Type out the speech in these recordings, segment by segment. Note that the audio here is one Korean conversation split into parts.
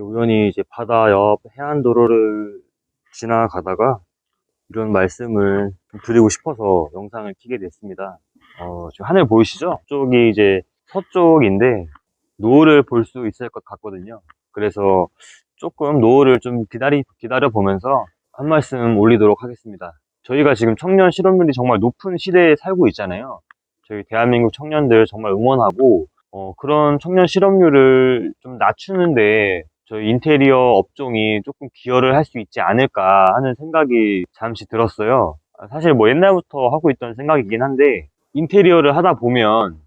우연히 이제 바다 옆 해안도로를 지나가다가 이런 말씀을 좀 드리고 싶어서 영상을 키게 됐습니다. 어, 지금 하늘 보이시죠? 쪽이 이제 서쪽인데 노을을 볼 수 있을 것 같거든요. 그래서 조금 노을을 좀 기다리, 기다려 보면서 한 말씀 올리도록 하겠습니다. 저희가 지금 청년 실업률이 정말 높은 시대에 살고 있잖아요. 저희 대한민국 청년들 정말 응원하고 어, 그런 청년 실업률을 좀 낮추는데 저희 인테리어 업종이 조금 기여를 할 수 있지 않을까 하는 생각이 잠시 들었어요. 아, 사실 뭐 옛날부터 하고 있던 생각이긴 한데 인테리어를 하다 보면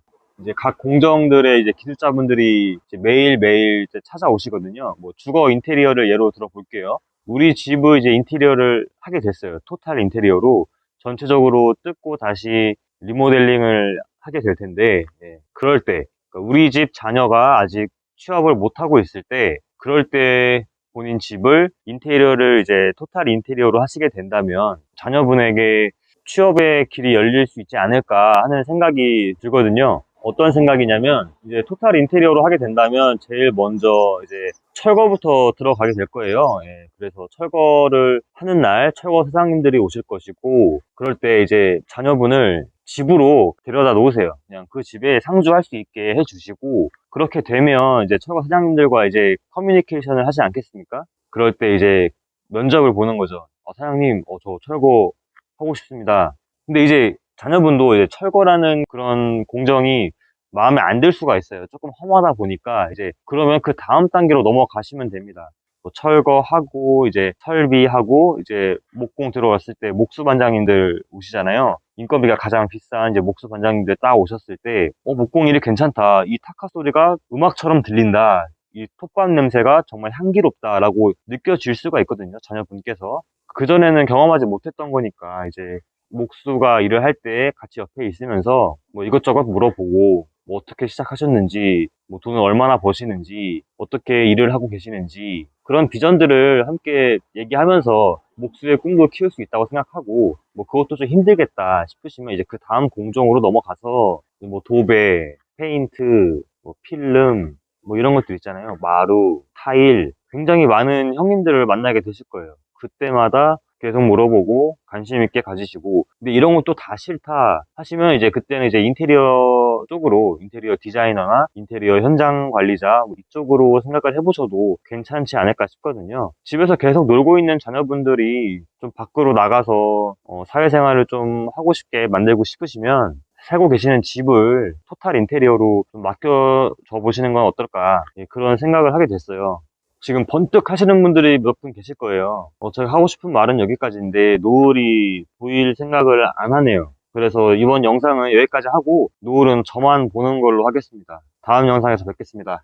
이제 각 공정들의 이제 기술자분들이 이제 매일매일 이제 찾아오시거든요. 뭐 주거 인테리어를 예로 들어 볼게요. 우리 집의 이제 인테리어를 하게 됐어요. 토탈 인테리어로 전체적으로 뜯고 다시 리모델링을 하게 될 텐데, 예, 그럴 때, 그러니까 우리 집 자녀가 아직 취업을 못하고 있을 때, 그럴 때 본인 집을 인테리어를 이제 토탈 인테리어로 하시게 된다면, 자녀분에게 취업의 길이 열릴 수 있지 않을까 하는 생각이 들거든요. 어떤 생각이냐면, 이제 토탈 인테리어로 하게 된다면, 제일 먼저 이제 철거부터 들어가게 될 거예요. 예, 그래서 철거를 하는 날 철거 사장님들이 오실 것이고, 그럴 때 이제 자녀분을 집으로 데려다 놓으세요. 그냥 그 집에 상주할 수 있게 해주시고, 그렇게 되면 이제 철거 사장님들과 이제 커뮤니케이션을 하지 않겠습니까? 그럴 때 이제 면접을 보는 거죠. 어, 사장님, 어, 저 철거 하고 싶습니다. 근데 이제 자녀분도 이제 철거라는 그런 공정이 마음에 안 들 수가 있어요. 조금 험하다 보니까 이제 그러면 그 다음 단계로 넘어가시면 됩니다. 뭐 철거하고 이제 설비하고 이제 목공 들어갔을 때 목수 반장님들 오시잖아요. 인건비가 가장 비싼 이제 목수 반장님들 딱 오셨을 때, 어 목공 일이 괜찮다. 이 타카 소리가 음악처럼 들린다. 이 톱밥 냄새가 정말 향기롭다라고 느껴질 수가 있거든요. 자녀분께서 그 전에는 경험하지 못했던 거니까 이제 목수가 일을 할 때 같이 옆에 있으면서 뭐 이것저것 물어보고 뭐 어떻게 시작하셨는지, 뭐 돈을 얼마나 버시는지, 어떻게 일을 하고 계시는지, 그런 비전들을 함께 얘기하면서 목수의 꿈도 키울 수 있다고 생각하고, 뭐 그것도 좀 힘들겠다 싶으시면 이제 그 다음 공정으로 넘어가서 뭐 도배, 페인트, 뭐 필름, 뭐 이런 것들 있잖아요. 마루, 타일, 굉장히 많은 형님들을 만나게 되실 거예요. 그때마다 계속 물어보고 관심 있게 가지시고. 근데 이런 것도 다 싫다 하시면 이제 그때는 이제 인테리어 쪽으로 인테리어 디자이너나 인테리어 현장 관리자 뭐 이쪽으로 생각을 해보셔도 괜찮지 않을까 싶거든요. 집에서 계속 놀고 있는 자녀분들이 좀 밖으로 나가서 어, 사회생활을 좀 하고 싶게 만들고 싶으시면 살고 계시는 집을 토탈 인테리어로 좀 맡겨줘 보시는 건 어떨까 예, 그런 생각을 하게 됐어요 지금 번뜩 하시는 분들이 몇 분 계실 거예요. 어, 제가 하고 싶은 말은 여기까지인데 노을이 보일 생각을 안 하네요. 그래서 이번 영상은 여기까지 하고 노을은 저만 보는 걸로 하겠습니다. 다음 영상에서 뵙겠습니다.